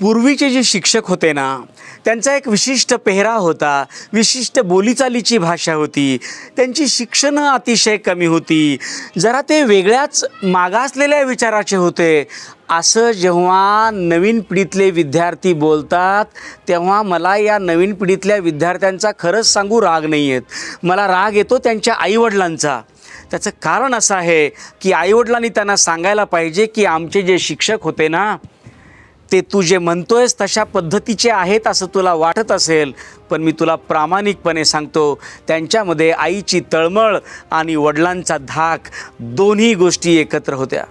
पूर्वीचे जे शिक्षक होते ना त्यांचा एक विशिष्ट पेहरा होता विशिष्ट बोलीचालीची भाषा होती. त्यांची शिक्षणं अतिशय कमी होती. जरा ते वेगळ्याच मागासलेल्या विचाराचे होते. असं जेव्हा नवीन पिढीतले विद्यार्थी बोलतात तेव्हा मला या नवीन पिढीतल्या विद्यार्थ्यांचा खरंच सांगू राग नाही आहेत मला राग येतो त्यांच्या आईवडिलांचा. त्याचं कारण असं आहे की आईवडिलांनी त्यांना सांगायला पाहिजे की आमचे जे शिक्षक होते ना ते तू जे म्हणतोयस तशा पद्धतीचे आहेत असं तुला वाटत असेल पण मी तुला प्रामाणिकपणे सांगतो त्यांच्यामध्ये आईची तळमळ आणि वडिलांचा धाक दोन्ही गोष्टी एकत्र होत्या.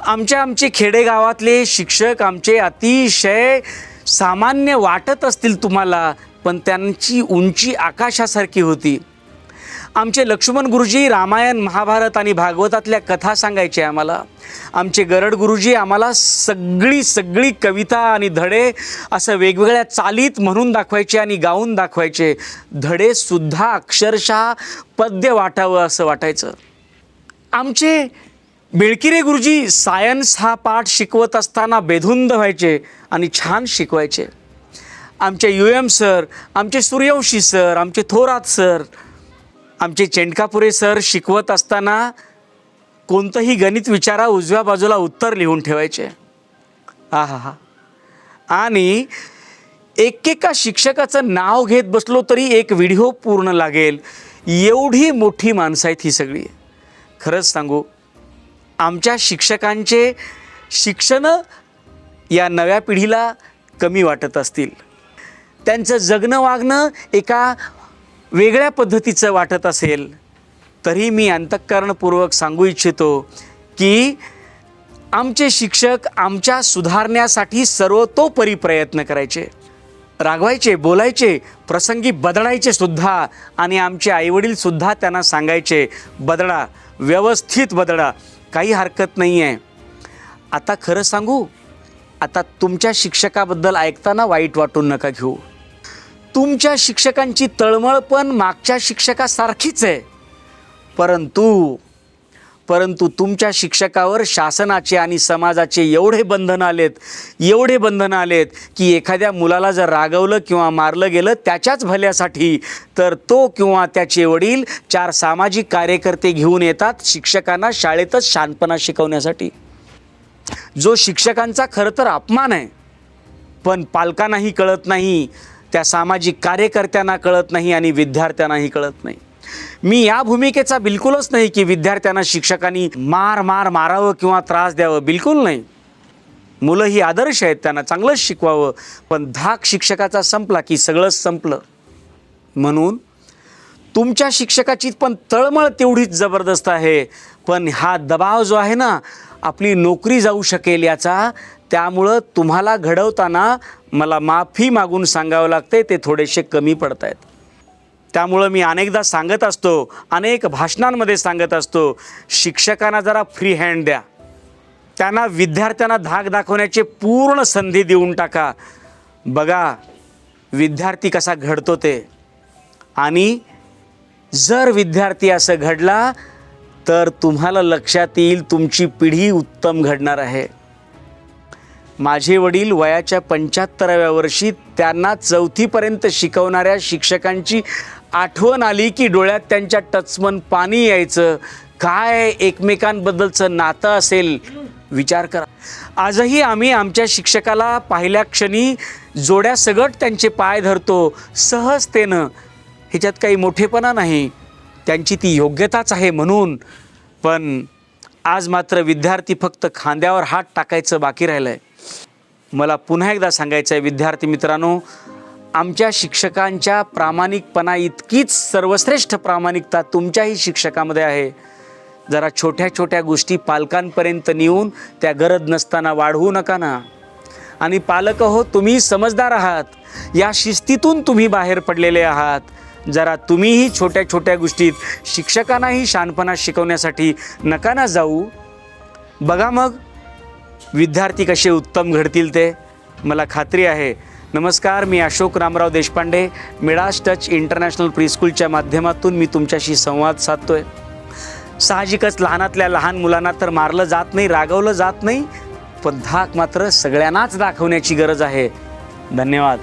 आमच्या आमचे खेडेगावातले शिक्षक आमचे अतिशय सामान्य वाटत असतील तुम्हाला पण त्यांची उंची आकाशासारखी होती. आमचे लक्ष्मण गुरुजी रामायण महाभारत आणि भागवतातल्या कथा सांगायचे आम्हाला. आमचे गरड गुरुजी आम्हाला सगळी सगळी कविता आणि धडे असं वेगवेगळ्या चालीत म्हणून दाखवायचे आणि गाऊन दाखवायचे. धडेसुद्धा अक्षरशः पद्य वाटावं असं वाटायचं. आमचे बेळकिरे गुरुजी सायन्स हा पाठ शिकवत असताना बेधुंद व्हायचे आणि छान शिकवायचे. आमचे यू एम सर आमचे सूर्यवंशी सर आमचे थोरात सर आमचे चेंडकापुरे सर शिकवत असताना कोणतंही गणित विचारा उजव्या बाजूला उत्तर लिहून ठेवायचे. हा हा हा. आणि एकेका शिक्षकाचं नाव घेत बसलो तरी एक व्हिडिओ पूर्ण लागेल. एवढी मोठी माणसं आहेत ही सगळी. खरंच सांगू आमच्या शिक्षकांचे शिक्षण या नव्या पिढीला कमी वाटत असतील. त्यांचं जगणं वागणं एका वेगळ्या पद्धतीचं वाटत असेल तरी मी अंतःकरणपूर्वक सांगू इच्छितो की आमचे शिक्षक आमच्या सुधारण्यासाठी सर्वतोपरी प्रयत्न करायचे. रागवायचे बोलायचे प्रसंगी बदलायचे सुद्धा आणि आमचे आईवडीलसुद्धा त्यांना सांगायचे बदला व्यवस्थित बदला काही हरकत नाही आहे आता खरं सांगू आता तुमच्या शिक्षकाबद्दल ऐकताना वाईट वाटून नका घेऊ. तुमच्या शिक्षकांची तळमळ पण मागच्या शिक्षकासारखीच आहे. परंतु परंतु तुमच्या शिक्षकावर शासनाचे आणि समाजाचे एवढे बंधन आलेत एवढे बंधनं आलेत की एखाद्या मुलाला जर रागवलं किंवा मारलं गेलं त्याच्याच भल्यासाठी तर तो किंवा त्याचे वडील चार सामाजिक कार्यकर्ते घेऊन येतात शिक्षकांना शाळेतच शानपणा शिकवण्यासाठी. जो शिक्षकांचा खरं तर अपमान आहे पण पालकांनाही कळत नाही त्या सामाजिक कार्यकर्त्यांना कळत नाही आणि विद्यार्थ्यांनाही कळत नाही. मी या भूमिकेचा बिलकुलच नाही की विद्यार्थ्यांना शिक्षकांनी मार मार मारावं किंवा त्रास द्यावं बिलकुल नाही. मुलं ही आदर्श आहेत त्यांना चांगलंच शिकवावं पण धाक शिक्षकाचा संपला की सगळंच संपलं. म्हणून तुमच्या शिक्षकाची पण तळमळ तेवढीच जबरदस्त आहे पण हा दबाव जो आहे ना आपली नोकरी जाऊ शकेल याचा त्यामुळं तुम्हाला घडवताना मला माफी मागून सांगावं लागते ते थोडेसे कमी पडत आहेत त्यामुळं मी अनेकदा सांगत असतो अनेक भाषणांमध्ये सांगत असतो शिक्षकांना जरा फ्री हँड द्या. त्यांना विद्यार्थ्यांना धाक दाखवण्याची पूर्ण संधी देऊन टाका. बघा विद्यार्थी कसा घडतो ते. आणि जर विद्यार्थी असं घडला तर तुम्हाला लक्षात येईल तुमची पिढी उत्तम घडणार आहे. माझे वडील वयाच्या पंच्याहत्तराव्या वर्षी त्यांना चौथीपर्यंत शिकवणाऱ्या शिक्षकांची आठवण आली की डोळ्यात त्यांच्या टचमन पाणी यायचं. काय एकमेकांबद्दलचं नातं असेल? विचार करा. आजही आम्ही आमच्या शिक्षकाला पाहिल्या क्षणी जोड्या सगट त्यांचे पाय धरतो. सहजतेनं. ह्याच्यात काही मोठेपणा नाही. त्यांची ती योग्यताच आहे म्हणून. पण आज मात्र विद्यार्थी फक्त खांद्यावर हात टाकायचं बाकी राहिलं आहे मला पुन्हा एकदा सांगायचं आहे विद्यार्थी मित्रांनो आमच्या शिक्षकांच्या प्रामाणिकपणा इतकीच सर्वश्रेष्ठ प्रामाणिकता तुमच्याही शिक्षकामध्ये आहे. जरा छोट्या छोट्या गोष्टी पालकांपर्यंत नेऊन त्या गरज नसताना वाढवू नका ना. आणि पालक हो तुम्ही समजदार आहात. या शिस्तीतून तुम्ही बाहेर पडलेले आहात. जरा तुम्हीही छोट्या छोट्या गोष्टीत शिक्षकांनाही शानपणा शिकवण्यासाठी नका ना जाऊ. बघा मग विद्यार्थी कसे उत्तम घडतील ते. मला खात्री आहे. नमस्कार मी Ashok Ramrao Deshpande Midas touch international प्रीस्कूलच्या माध्यमातून मी तुमच्याशी संवाद साधतोय. साहजिकच लहानातल्या लहान मुलांना तर मारलं जात नाही रागवलं जात नाही पण धाक मात्र सगळ्यांनाच दाखवण्याची गरज आहे. धन्यवाद.